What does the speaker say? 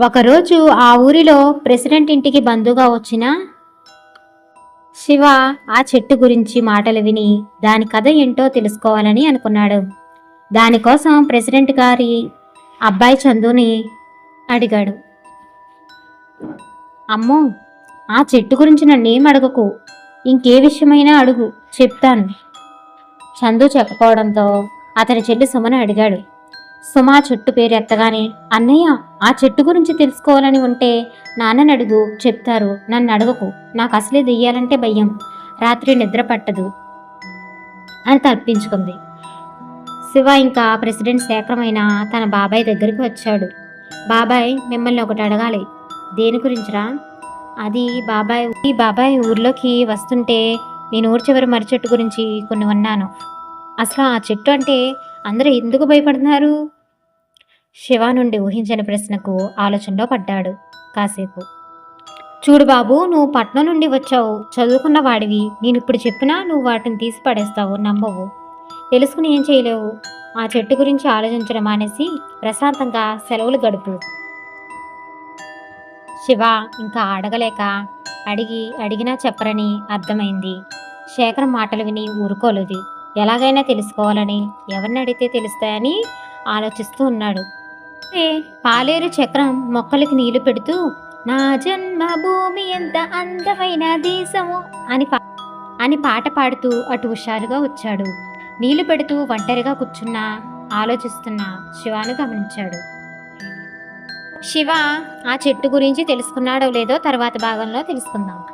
ఒకరోజు ఆ ఊరిలో ప్రెసిడెంట్ ఇంటికి బంధుగా వచ్చిన శివ ఆ చెట్టు గురించి మాటలు విని దాని కథ ఏంటో తెలుసుకోవాలని అనుకున్నాడు. దానికోసం ప్రెసిడెంట్ గారి అబ్బాయి చందుని అడిగాడు. అమ్మో ఆ చెట్టు గురించి నన్నేం అడగకు. ఇంకే విషయమైనా అడుగు చెప్తాను. చందు చెప్పకపోవడంతో అతని చెల్లి సుమను అడిగాడు. సుమ చెట్టు పేరు ఎత్తగానే అన్నయ్య ఆ చెట్టు గురించి తెలుసుకోవాలని ఉంటే నాన్నని అడుగు చెప్తారు. నన్ను అడగకు నాకు అసలే దెయ్యాలంటే భయం. రాత్రి నిద్ర పట్టదు అని తప్పించుకుంది. శివ ఇంకా ప్రెసిడెంట్ శేఖరమైన తన బాబాయ్ దగ్గరికి వచ్చాడు. బాబాయ్ మిమ్మల్ని ఒకటి అడగాలి. దేని గురించిరా? అది బాబాయ్ ఈ బాబాయ్ ఊర్లోకి వస్తుంటే నేను ఊరు చివరి మర్రి చెట్టు గురించి కొన్ని ఉన్నాను అసలు ఆ చెట్టు అంటే అందరూ ఎందుకు భయపడుతున్నారు? శివ నుండి ఊహించని ప్రశ్నకు ఆలోచనలో పడ్డాడు కాసేపు. చూడు బాబు నువ్వు పట్నం నుండి వచ్చావు. చదువుకున్న వాడివి. నేను ఇప్పుడు చెప్పినా నువ్వు వాటిని తీసి పడేస్తావు. నమ్మవు. తెలుసుకుని ఏం చేయలేవు. ఆ చెట్టు గురించి ఆలోచించడం మానేసి ప్రశాంతంగా సెలవులు గడుపు. శివ ఇంకా అడగలేక అడిగి అడిగినా చెప్పరని అర్థమైంది. శేఖరం మాటలు విని ఊరుకోలేదు. ఎలాగైనా తెలుసుకోవాలని ఎవరిని అడిగితే తెలుస్తాయని ఆలోచిస్తూ ఉన్నాడు. పాలేరు చక్రం మొక్కలకి నీళ్ళు పెడుతూ నా జన్మ భూమి ఎంత అందమైన దేశము అని పా అని పాట పాడుతూ అటు హుషారుగా వచ్చాడు. నీళ్ళు పెడుతూ ఒంటరిగా కూర్చున్నా ఆలోచిస్తున్న శివాను గమనించాడు. శివ ఆ చెట్టు గురించి తెలుసుకున్నాడో లేదో తర్వాత భాగంలో తెలుసుకుందాం.